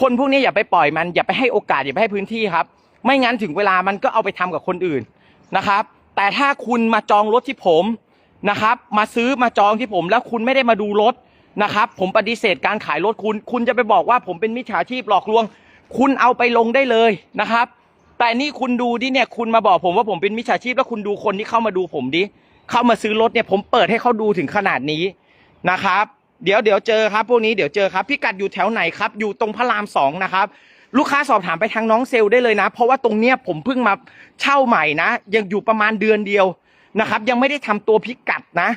คนพวกนี้อย่าไปปล่อยมันอย่าไปให้โอกาสอย่าไปให้พื้นที่ครับ ไม่งั้นถึงเวลามันก็เอาไปทำกับคนอื่นนะครับ แต่ถ้าคุณมาจองรถที่ผมนะครับ มาซื้อมาจองที่ผม แล้วคุณไม่ได้มาดูรถนะครับ ผมปฏิเสธการขายรถคุณ คุณจะไปบอกว่าผมเป็นมิจฉาชีพหลอกลวง คุณเอาไปลงได้เลยนะครับ แต่นี่คุณดูดิเนี่ยคุณมาบอกผมว่าผมเป็นมิจฉาชีพแล้วคุณดูคนที่เข้ามาดูผมดิเข้ามาซื้อรถเนี่ยผมเปิดให้เขาดูถึงขนาดนี้นะครับ เดี๋ยวเดี๋ยวเจอครับพวกนี้เดี๋ยวเจอครับพิกัดอยู่แถวไหนครับ อยู่ตรงพระรามสองนะครับ ลูกค้าสอบถามไปทางน้องเซลลได้เลยนะ เพราะว่าตรงเนี้ยผมเพิ่งมาเช่าใหม่นะ ยังอยู่ประมาณเดือนเดียวนะครับ ยังไม่ได้ทำตัวพิกัดนะ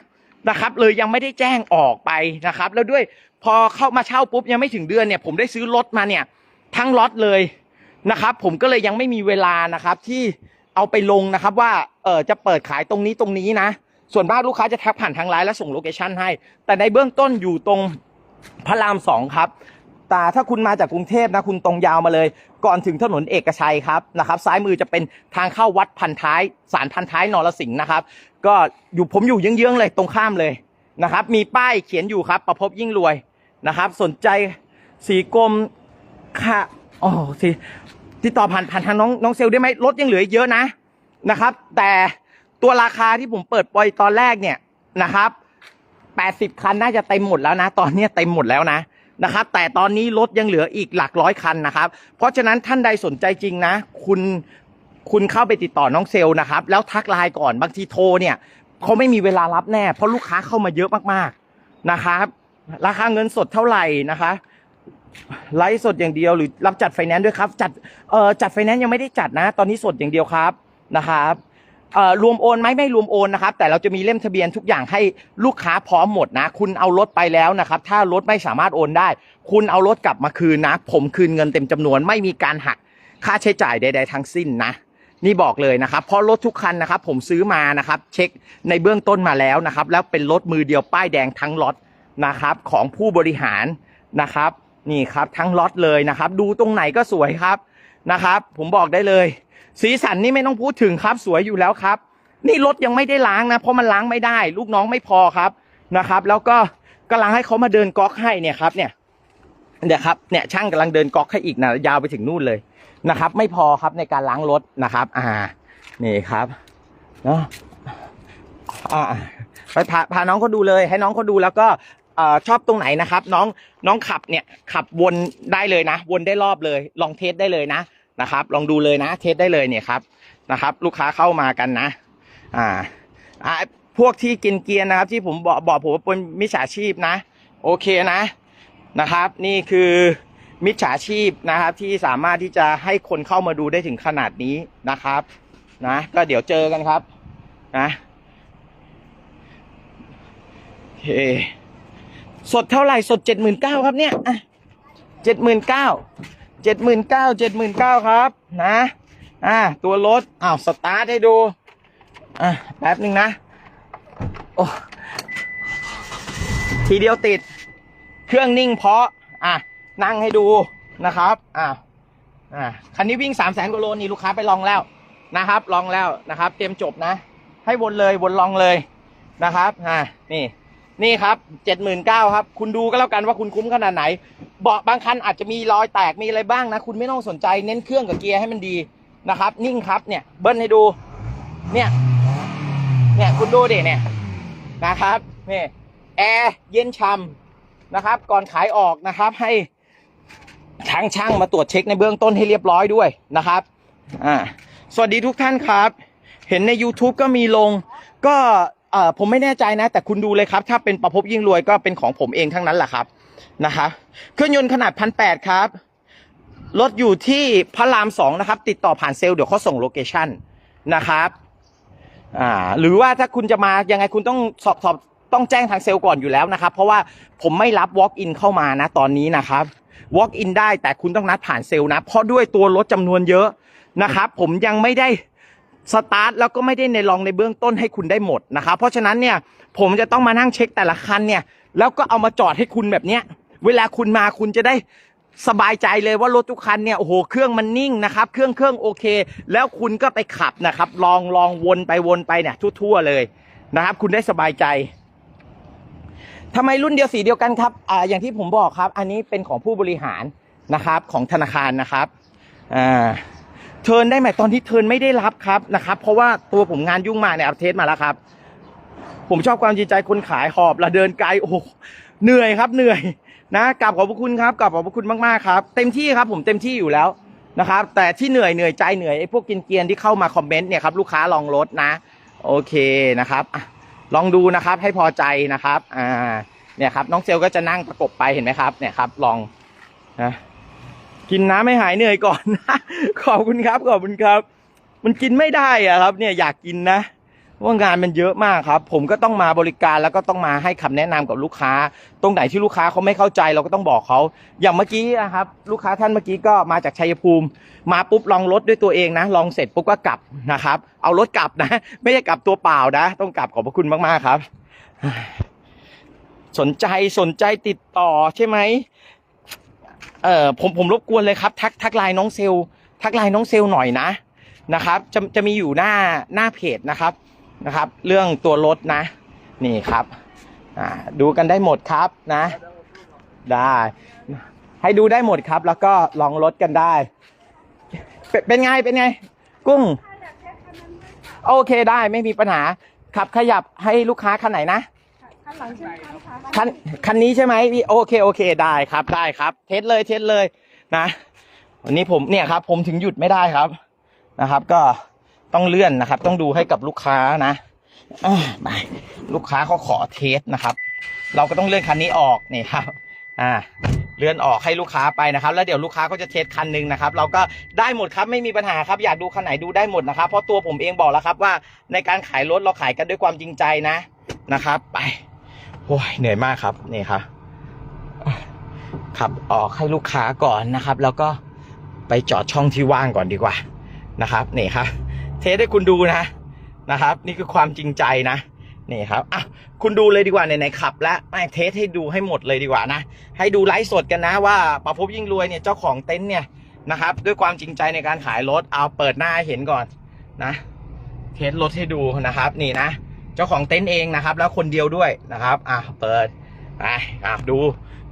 นะครับ เลยยังไม่ได้แจ้งออกไปนะครับ แล้วด้วยพอเข้ามาเช่าปุ๊บยังไม่ถึงเดือนเนี่ย ผมได้ซื้อรถมาเนี่ย ทั้งล็อตเลยนะครับ ผมก็เลยยังไม่มีเวลานะครับที่เอาไปลงนะครับว่าเออจะเปิดขายตรงนี้ตรงนี้นะ ส่วนมากลูกค้าจะทักผ่านทางไลน์แล้วส่งโลเคชั่นให้ แต่ในเบื้องต้นอยู่ตรงพระรามสองครับแต่ถ้าคุณมาจากกรุงเทพนะคุณตรงยาวมาเลย ก่อนถึงถนนเอกชัยครับนะครับ ซ้ายมือจะเป็นทางเข้าวัดพันท้ายสารพันท้ายนรสิงห์นะครับ ก็อยู่ผมอยู่เยื้องๆเลยตรงข้ามเลยนะครับ มีป้ายเขียนอยู่ครับ ประพบยิ่งรวยนะครับ สนใจสีกรมค่ะอ๋อสีติดต่อผ่านผ่านทางน้องน้องเซลได้ไหมรถยังเหลือเยอะนะนะครับ แต่ ตัวราคาที่ผมเปิดปล่อยตอนแรกเนี่ยนะครับ80คันน่าจะเต็มหมดแล้วนะ ตอนเนี้เต็มหมดแล้วนะนะครับ แต่ตอนนี้รถยังเหลืออีกหลักร้อยคันนะครับ เพราะฉะนั้นท่านใดสนใจจริงนะ คุณคุณเข้าไปติดต่อน้องเซลนะครับ แล้วทักไลน์ก่อนบางทีโทรเนี่ยเขาไม่มีเวลารับแน่ เพราะลูกค้าเข้ามาเยอะมากๆนะครับ ราคาเงินสดเท่าไหร่นะคะไลฟ์สดอย่างเดียวหรือรับจัดไฟแนนซ์ด้วยครับ จัดเอ่อจัดไฟแนนซ์ยังไม่ได้จัดนะ ตอนนี้สดอย่างเดียวครับนะครับ รวมโอนไหมไม่รวมโอนนะครับ แต่เราจะมีเล่มทะเบียนทุกอย่างให้ลูกค้าพร้อมหมดนะ คุณเอารถไปแล้วนะครับ ถ้ารถไม่สามารถโอนได้ คุณเอารถกลับมาคืนนะ ผมคืนเงินเต็มจำนวน ไม่มีการหักค่าใช้จ่ายใด ๆ ทั้งสิ้นนะ นี่บอกเลยนะครับ เพราะรถทุกคันนะครับ ผมซื้อมานะครับ เช็คในเบื้องต้นมาแล้วนะครับ แล้วเป็นรถมือเดียวป้ายแดงทั้งล็อตนะครับ ของผู้บริหารนะครับ นี่ครับทั้งล็อตเลยนะครับ ดูตรงไหนก็สวยครับนะครับ ผมบอกได้เลย สีสันนี่ไม่ต้องพูดถึงครับ สวยอยู่แล้วครับ นี่รถยังไม่ได้ล้างนะ เพราะมันล้างไม่ได้ ลูกน้องไม่พอครับนะครับ แล้วก็กำลังให้เขามาเดินก๊อกให้เนี่ยครับ เนี่ยเดี๋ยวครับเนี่ยช่างกำลังเดินก๊อกให้อีกนะยาวไปถึงนู่นเลยนะครับ ไม่พอครับในการล้างรถนะครับ อ่า นี่ครับเนาะอ่าไปพาพาน้องเขาดูเลย ให้น้องเขาดูแล้วก็อชอบตรงไหนนะครับ น้องน้องขับเนี่ยขับวนได้เลยนะ วนได้รอบเลย ลองเทสได้เลยนะ นะครับ ลองดูเลยนะเทสได้เลยเนี่ยครับนะครับ ลูกค้าเข้ามากันนะ อ่าอ่าพวกที่กินเกียนนะครับ ที่ผมบอกบอกผมว่าเป็นมิจฉาชีพนะ โอเคนะนะครับ นี่คือมิจฉาชีพนะครับ ที่สามารถที่จะให้คนเข้ามาดูได้ถึงขนาดนี้นะครับ นะ ก็เดี๋ยวเจอกันครับ นะโอเคสดเท่าไหร่ สดเจ็ดหมื่นเก้าครับเนี่ยเจ็ดหมื่นเก้า เจ็ดหมื่นเก้าเจ็ดหมื่นเก้าครับนะอ่าตัวรถอ้าวสตาร์ทให้ดูอะแป๊บหนึ่งนะโอ้ทีเดียวติด เครื่องนิ่งเพาะอะนั่งให้ดูนะครับอะอะคันนี้วิ่งสามแสนกว่าโลนี่ลูกค้าไปลองแล้วนะครับ ลองแล้วนะครับ เตรียมจบนะ ให้วนเลยวนลองเลยนะครับอะนี่ นี่ครับเจ็ดหมื่นเก้าครับ คุณดูก็แล้วกันว่าคุณคุ้มขนาดไหน เบาะบางคันอาจจะมีรอยแตกมีอะไรบ้างนะ คุณไม่ต้องสนใจเน้นเครื่องกับเกียร์ให้มันดีนะครับ นิ่งครับเนี่ยเบิ้ลให้ดู เนี่ย เนี่ยคุณดูดิเนี่ยนะครับนี่แอร์เย็นช่ำนะครับ ก่อนขายออกนะครับ ให้ทางช่างมาตรวจเช็คในเบื้องต้นให้เรียบร้อยด้วยนะครับอ่าสวัสดีทุกท่านครับ เห็นใน YouTube ก็มีลง ก็ เอ่อผมไม่แน่ใจนะ แต่คุณดูเลยครับ ถ้าเป็นประพบยิ่งรวยก็เป็นของผมเองทั้งนั้นแหละครับนะครับเครื่องยนต์ขนาดพันแปดครับรถอยู่ที่พระรามสองนะครับ ติดต่อผ่านเซลล์เดี๋ยวเขาส่งโลเคชั่นนะครับอ่าหรือว่าถ้าคุณจะมายังไงคุณต้องสอบสอบต้องแจ้งทางเซลล์ก่อนอยู่แล้วนะครับ เพราะว่าผมไม่รับ walk in เข้ามานะตอนนี้นะครับ walk in ได้แต่คุณต้องนัดผ่านเซลล์นะ เพราะด้วยตัวรถจำนวนเยอะนะครับ ผมยังไม่ได้ สตาร์ทแล้วก็ไม่ได้ในลองในเบื้องต้นให้คุณได้หมดนะครับเพราะฉะนั้นเนี่ยผมจะต้องมานั่งเช็คแต่ละคันเนี่ยแล้วก็เอามาจอดให้คุณแบบเนี้ยเวลาคุณมาคุณจะได้สบายใจเลยว่ารถทุกคันเนี่ยโอ้โหเครื่องมันนิ่งนะครับเครื่องเครื่องโอเค แล้วคุณก็ไปขับนะครับ ลองลองวนไปวนไปเนี่ยทั่วๆเลยนะครับ คุณได้สบายใจทำไมรุ่นเดียวสีเดียวกันครับอ่าอย่างที่ผมบอกครับ อันนี้เป็นของผู้บริหารนะครับของธนาคารนะครับอ่า เทิร์นได้ไหมตอนที่เทิร์นไม่ได้รับครับนะครับ เพราะว่าตัวผมงานยุ่งมากเนี่ยอัปเทสมาแล้วครับ ผมชอบความจริงใจคนขายหอบละเดินไกลโอ้เหนื่อยครับเหนื่อยนะกลับขอบพระคุณครับกลับขอบพระคุณมากๆครับ เต็มที่ครับผมเต็มที่อยู่แล้วนะครับ แต่ที่เหนื่อยเหนื่อยใจเหนื่อยไอ้พวกกินเกียนที่เข้ามาคอมเมนต์เนี่ยครับลูกค้าลองลดนะ โอเคนะครับลองดูนะครับให้พอใจนะครับอ่าเนี่ยครับน้องเซลก็จะนั่งประกบไปเห็นไหมครับเนี่ยครับลองนะ กินน้ำให้หายเหนื่อยก่อนนะขอบคุณครับขอบคุณครับ มันกินไม่ได้อะครับ เนี่ยอยากกินนะว่างานมันเยอะมากครับ ผมก็ต้องมาบริการแล้วก็ต้องมาให้คำแนะนำกับลูกค้า ตรงไหนที่ลูกค้าเขาไม่เข้าใจเราก็ต้องบอกเขาอย่างเมื่อกี้นะครับ ลูกค้าท่านเมื่อกี้ก็มาจากชัยภูมิ มาปุ๊บลองรถด้วยตัวเองนะ ลองเสร็จปุ๊บก็กลับนะครับ เอารถกลับนะ ไม่ใช่กลับตัวเปล่านะ ต้องกลับขอบพระคุณมากๆครับ สนใจสนใจติดต่อใช่ไหม เออผมผมรบกวนเลยครับ ทักทักไลน์น้องเซลทักไลน์น้องเซลลหน่อยนะนะครับ จะจะมีอยู่หน้าหน้าเพจนะครับนะครับ เรื่องตัวรถนะ นี่ครับอ่าดูกันได้หมดครับนะ ได้ ให้ดูได้หมดครับ แล้วก็ลองรถกันได้ เป็นเป็นไงเป็นไง กุ้ง โอเคได้ไม่มีปัญหาขับขยับให้ลูกค้าคันไหนนะ คันหลังใช่ไหมคะคันคันนี้ใช่ไหมพี่โอเคโอเคได้ครับได้ครับ เทสเลยเทสเลยนะวันนี้ผมเนี่ยครับ ผมถึงหยุดไม่ได้ครับนะครับ ก็ต้องเลื่อนนะครับ ต้องดูให้กับลูกค้านะอ่าไปลูกค้าเขาขอเทสนะครับ เราก็ต้องเลื่อนคันนี้ออกนี่ครับ อ่า เลื่อนออกให้ลูกค้าไปนะครับ แล้วเดี๋ยวลูกค้าก็จะเทสคันหนึ่งนะครับ เราก็ได้หมดครับไม่มีปัญหาครับอยากดูคันไหนดูได้หมดนะครับ เพราะตัวผมเองบอกแล้วครับว่าในการขายรถเราขายกันด้วยความจริงใจนะนะครับ ไป โอ้ยเหนื่อยมากครับนี่ครับขับออกให้ลูกค้าก่อนนะครับ แล้วก็ไปจอดช่องที่ว่างก่อนดีกว่านะครับนี่ครับเทสให้คุณดูนะนะครับ นี่คือความจริงใจนะนี่ครับอะคุณดูเลยดีกว่าไหนๆขับ แล้วไม่เทสให้ดูให้หมดเลยดีกว่านะ ให้ดูไลฟ์สดกันนะว่าประพบยิ่งรวยเนี่ยเจ้าของเต็นท์เนี่ยนะครับ ด้วยความจริงใจในการขายรถเอาเปิดหน้าหเห็นก่อนนะ เทสรถให้ดูนะครับ นี่นะ เจ้าของเต็นท์เองนะครับ แล้วคนเดียวด้วยนะครับ อะเปิดไปอะดู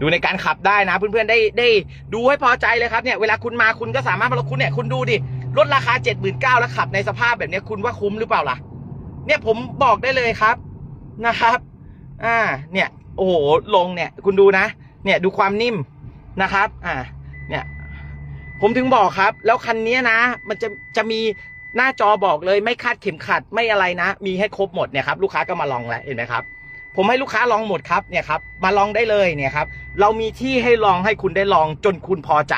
ดูในการขับได้นะเพื่อนๆได้ได้ดูให้พอใจเลยครับเนี่ยเวลาคุณมาคุณก็สามารถมาลคุณเนี่ยคุณดูดิรถราคาเจ็ดหมื่นเก้าแล้วขับในสภาพแบบนี้คุณว่าคุ้มหรือเปล่าล่ะ เนี่ยผมบอกได้เลยครับนะครับ อ่า เนี่ย โอ้โหลงเนี่ย คุณดูนะ เนี่ยดูความนิ่มนะครับ อ่า เนี่ย ผมถึงบอกครับ แล้วคันนี้นะ มันจะจะมี หน้าจอบอกเลยไม่คาดเข็มขัดไม่อะไรนะ มีให้ครบหมดเนี่ยครับลูกค้าก็มาลองแล้วเห็นไหมครับผมให้ลูกค้าลองหมดครับเนี่ยครับมาลองได้เลยเนี่ยครับเรามีที่ให้ลองให้คุณได้ลองจนคุณพอใจ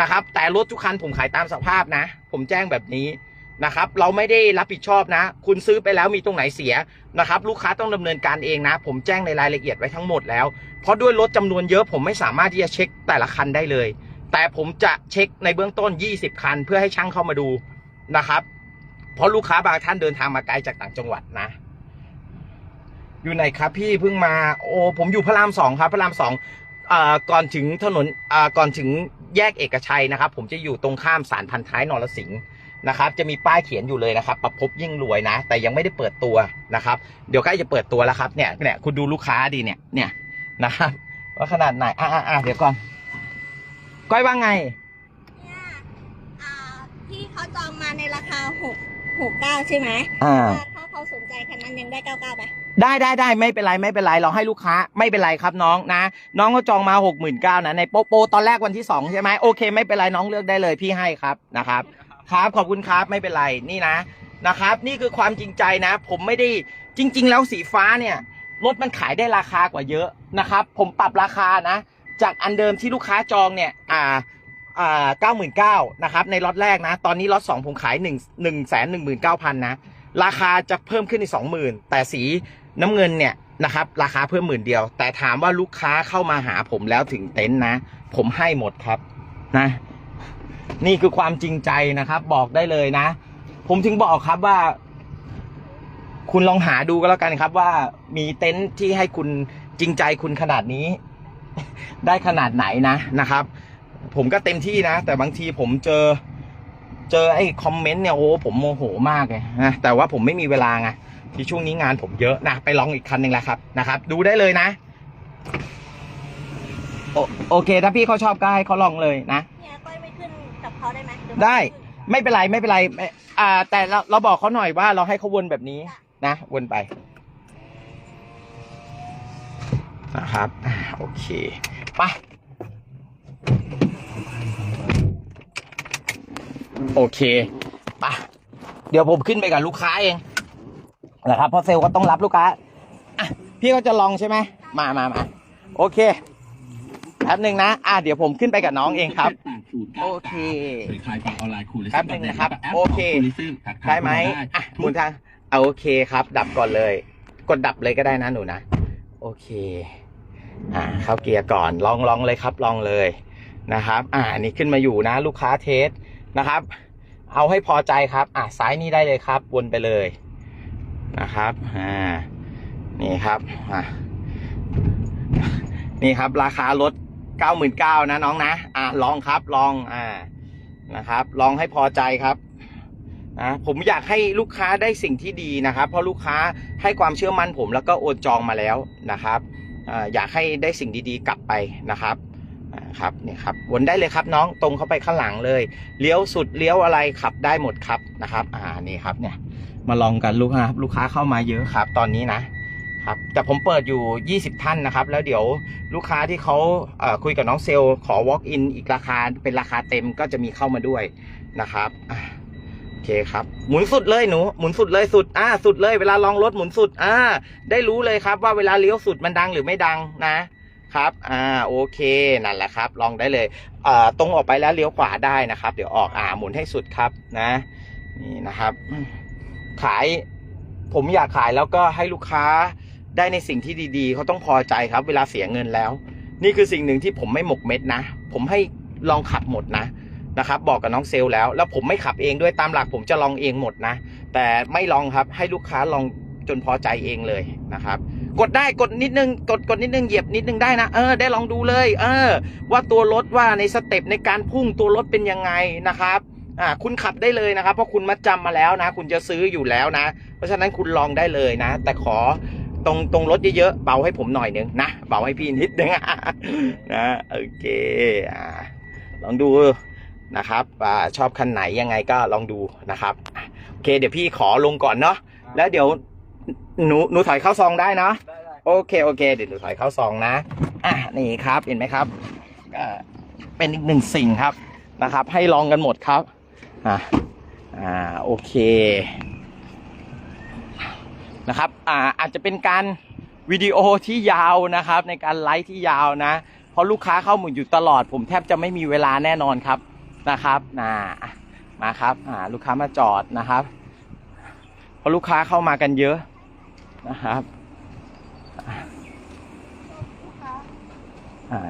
นะครับ แต่รถทุกคันผมขายตามสภาพนะ ผมแจ้งแบบนี้นะครับ เราไม่ได้รับผิดชอบนะ คุณซื้อไปแล้วมีตรงไหนเสียนะครับ ลูกค้าต้องดำเนินการเองนะ ผมแจ้งในรายละเอียดไว้ทั้งหมดแล้ว เพราะด้วยรถจำนวนเยอะผมไม่สามารถที่จะเช็คแต่ละคันได้เลย แต่ผมจะเช็คในเบื้องต้น 20 คัน เพื่อให้ช่างเข้ามาดู นะครับ เพราะลูกค้าบางท่านเดินทางมาไกลจากต่างจังหวัดนะ อยู่ไหนครับ พี่เพิ่งมา โอ้ผมอยู่พระรามสองครับ พระรามสองอ่าก่อนถึงถนนอ่าก่อนถึงแยกเอกชัยนะครับ ผมจะอยู่ตรงข้ามสารพันท้ายนรสิงห์นะครับ จะมีป้ายเขียนอยู่เลยนะครับ ประพบยิ่งรวยนะ แต่ยังไม่ได้เปิดตัวนะครับ เดี๋ยวใกล้จะเปิดตัวแล้วครับเนี่ยเนี่ยคุณดูลูกค้าดีเนี่ยเนี่ยนะครับว่าขนาดไหนอ่าอ่าเดี๋ยวก่อนก้อยว่าไงเนี่ยพี่เขาจองม ในราคาหกหกเก้าใช่ไหมอ่าถ้าถ้าเขาสนใจคันนั้นยังได้เก้าเก้าไหมได้ได้ได้ไม่เป็นไรไม่เป็นไรเราให้ลูกค้าไม่เป็นไรครับน้องนะ น้องเขาจองมาหกหมื่นเก้านะในโปรโปรตอนแรกวันที่สองใช่ไหมโอเค ไม่เป็นไรน้องเลือกได้เลยพี่ให้ครับนะครับ ครับขอบคุณครับไม่เป็นไรนี่นะนะครับ นี่คือความจริงใจนะ ผมไม่ได้จริง ๆ แล้วสีฟ้าเนี่ยรถมันขายได้ราคากว่าเยอะนะครับ ผมปรับราคานะ จากอันเดิมที่ลูกค้าจองเนี่ย อ่า อ่าเก้าหมื่นเก้านะครับในล็อตแรกนะ ตอนนี้ล็อตสองผมขายหนึ่งหนึ่งแสนหนึ่งหมื่นเก้าพันนะ ราคาจะเพิ่มขึ้นอีกสองหมื่นแต่สีน้ำเงินเนี่ยนะครับราคาเพิ่มหมื่นเดียว แต่ถามว่าลูกค้าเข้ามาหาผมแล้วถึงเต็นท์นะ ผมให้หมดครับนะ นี่คือความจริงใจนะครับ บอกได้เลยนะ ผมถึงบอกครับว่า คุณลองหาดูก็แล้วกันครับว่ามีเต็นท์ที่ให้คุณจริงใจคุณขนาดนี้ ได้ขนาดไหนนะนะครับ ผมก็เต็มที่นะ แต่บางทีผมเจอ เจอไอ้คอมเมนต์เนี่ยโอ้ผมโมโหมากเลยนะแต่ว่าผมไม่มีเวลาไงที่ช่วงนี้งานผมเยอะนะไปลองอีกคันหนึ่งแล้วครับนะครับ ดูได้เลยนะโอโอเค ถ้าพี่เขาชอบก็ให้เขาลองเลยนะเนี่ยก้อยไม่ขึ้นกับเขาได้ไหมหรือได้ไม่ขึ้นไม่เป็นไรไม่เป็นไรไม่อ่า แต่เราเราบอกเขาหน่อยว่าเราให้เขาวนแบบนี้นะวนไปนะครับอ่าโอเคไป โอเคไปเดี๋ยวผมขึ้นไปกับลูกค้าเองนะครับเพราะเซลล์ก็ต้องรับลูกค้าอะพี่ก็จะลองใช่ไหมมามามาโอเคแป๊บหนึ่งนะ อะเดี๋ยวผมขึ้นไปกับน้องเองครับ โอเคเป็นคลายฟังออนไลน์คูลิแป๊บหนึ่งนะครับ โอเคทักทายได้ไหมเข้าาอะหทุมุกนทางเอาโอเคครับ ดับก่อนเลย กดดับเลยก็ได้นะหนูนะ โอเค อ่า เข้าเกียร์ก่อน ลองลองเลยครับ ลองเลยนะครับ อ่าอันนี้ขึ้นมาอยู่นะ ลูกค้าเทส นะครับ เอาให้พอใจครับ อ่าซ้ายนี้ได้เลยครับ วนไปเลยนะครับ อ่า นี่ครับ อ่านี่ครับ ราคารถเก้าหมื่นเก้านะน้องนะ อ่าลองครับ ลอง อ่า นะครับ ลองให้พอใจครับนะผมอยากให้ลูกค้าได้สิ่งที่ดีนะครับ เพราะลูกค้าให้ความเชื่อมั่นผมแล้วก็โอนจองมาแล้วนะครับอ่าอยากให้ได้สิ่งดีๆ กลับไปนะครับ ครับนี่ครับวนได้เลยครับน้องตรงเข้าไปข้างหลังเลยเลี้ยวสุดเลี้ยวอะไรขับได้หมดครับนะครับ อ่านี่ครับเนี่ย มาลองกันลูกค้าลูกค้าเข้ามาเยอะครับ ตอนนี้นะครับแต่ผมเปิดอยู่ 20 ท่านนะครับ แล้วเดี๋ยวลูกค้าที่เขาเคุยกับน้องเซลล์ขอ walk in อีกราคาเป็นราคาเต็มก็จะมีเข้ามาด้วยนะครับโอเคครับหมุนสุดเลยหนูหมุนสุดเลยสุดอ่าสุดเลยเวลาลองรถหมุนสุดอ่าได้รู้เลยครับว่าเวลาเลี้ยวสุดมันดังหรือไม่ดังนะ ครับ อ่า โอเค นั่นแหละครับ ลองได้เลยอ่าตรงออกไปแล้วเลี้ยวขวาได้นะครับ เดี๋ยวออก อ่า หมุนให้สุดครับ นะ นี่นะครับ ขาย ผมอยากขายแล้วก็ให้ลูกค้าได้ในสิ่งที่ดีๆ เขาต้องพอใจครับ เวลาเสียเงินแล้ว นี่คือสิ่งหนึ่งที่ผมไม่หมกเม็ดนะ ผมให้ลองขับหมดนะ นะครับ บอกกับน้องเซลแล้ว แล้วผมไม่ขับเองด้วย ตามหลักผมจะลองเองหมดนะ แต่ไม่ลองครับ ให้ลูกค้าลองจนพอใจเองเลยนะครับ กดได้กดนิดนึงกดกดนิดนึงเหยียบนิดนึงได้นะเออได้ลองดูเลย เออ ว่าตัวรถว่าในสเต็ปในการพุ่งตัวรถเป็นยังไงนะครับอ่าคุณขับได้เลยนะครับ เพราะคุณมัดจำมาแล้วนะ คุณจะซื้ออยู่แล้วนะ เพราะฉะนั้นคุณลองได้เลยนะ แต่ขอตรงตรงรถเยอะๆเบาให้ผมหน่อยนึงนะเบาให้พี่นิดนึงนะโอเคอ่าลองดูนะครับว่าชอบคันไหนยังไงก็ลองดูนะครับโอเค เดี๋ยวพี่ขอลงก่อนเนาะแล้วเดี๋ยว หนูหนูถอยเข้าซองได้เนาะโอเคโอเคเดี๋ยวหนูถอยเข้าซองนะอะนี่ครับเห็นไหมครับก็เป็นอีกหนึ่งสิ่งครับนะครับ ให้ลองกันหมดครับอ่าอ่าโอเคนะครับอ่าอาจจะเป็นการวิดีโอที่ยาวนะครับ ในการไลฟ์ที่ยาวนะ เพราะลูกค้าเข้าหมุนอยู่ตลอด ผมแทบจะไม่มีเวลาแน่นอนครับนะครับนะมาครับอ่าลูกค้ามาจอดนะครับ เพราะลูกค้าเข้ามากันเยอะ นะครับอ่า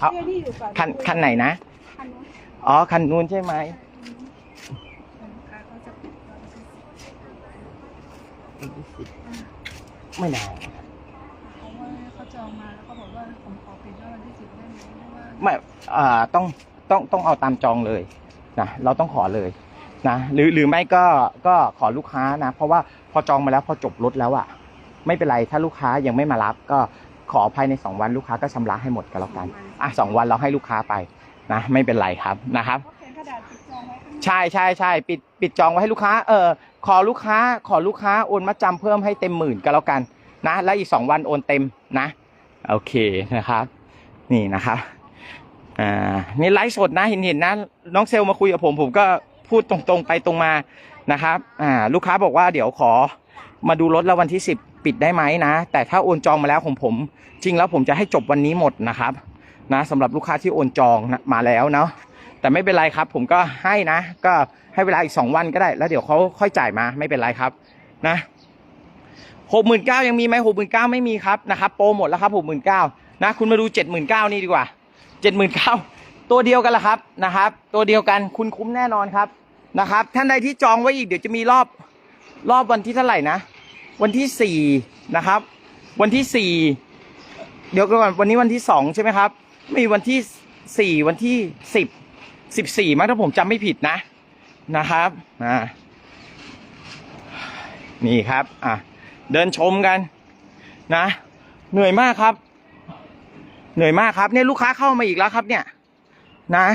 เอาเสื้อที่อยู่ก่อนคันคันไหนนะคันนู้นอ๋อคันนู้นใช่ไหมลูกค้าเขาจะปิดตอนที่สิบไม่นานเพราะว่าเขาจองมาแล้วเขาบอกว่าผมขอปิดแล้ววันที่สิบได้ไหมเพราะว่าไม่อ่าต้องต้องต้องเอาตามจองเลยนะเราต้องขอเลย นะหรือหรือไม่ก็ก็ขอลูกค้านะ เพราะว่าพอจองมาแล้วพอจบรถแล้วอะไม่เป็นไรถ้าลูกค้ายังไม่มารับ ก็ขอภายในสองวันลูกค้าก็ชำระให้หมดก็แล้วกันอะสองวันเราให้ลูกค้าไปนะไม่เป็นไรครับนะครับเขาเขียนกระดาษปิดจองไว้ข้างนอกใช่ใช่ใช่ปิดปิดจองไว้ให้ลูกค้าเออขอลูกค้าขอลูกค้าโอนมาจำเพิ่มให้เต็มหมื่นก็แล้วกันนะ แล้วอีกสองวันโอนเต็มนะ โอเคนะครับ นี่นะครับอ่านี่ไลฟ์สดนะเห็นเห็นนะ น้องเซลมาคุยกับผมผมก็ พูดตรงๆไปตรงมานะครับอ่าลูกค้าบอกว่าเดี๋ยวขอมาดูรถแล้ววันที่สิบปิดได้ไหมนะ แต่ถ้าโอนจองมาแล้วของผม จริงแล้วผมจะให้จบวันนี้หมดนะครับนะสำหรับลูกค้าที่โอนจองนะมาแล้วเนาะแต่ไม่เป็นไรครับ ผมก็ให้นะ ก็ให้เวลาอีกสองวันก็ได้ แล้วเดี๋ยวเขาค่อยจ่ายมาไม่เป็นไรครับนะหกหมื่นเก้ายังมีไหมหกหมื่นเก้าไม่มีครับนะครับโปรหมดแล้วครับหกหมื่นเก้านะคุณมาดูเจ็ดหมื่นเก้านี่ดีกว่าเจ็ดหมื่นเก้าตัวเดียวกันละครับนะครับ ตัวเดียวกันคุณคุ้มแน่นอนครับ นะครับ ท่านใดที่จองไว้อีกเดี๋ยวจะมีรอบรอบวันที่เท่าไหร่นะ วันที่สี่นะครับ วันที่สี่เดี๋ยวก่อนวันนี้วันที่สองใช่ไหมครับ มีวันที่สี่วันที่สิบสิบสี่มั้งถ้าผมจำไม่ผิดนะนะครับอ่านี่ครับอะเดินชมกันนะ เหนื่อยมากครับ เหนื่อยมากครับเนี่ยลูกค้าเข้ามาอีกแล้วครับเนี่ยนะ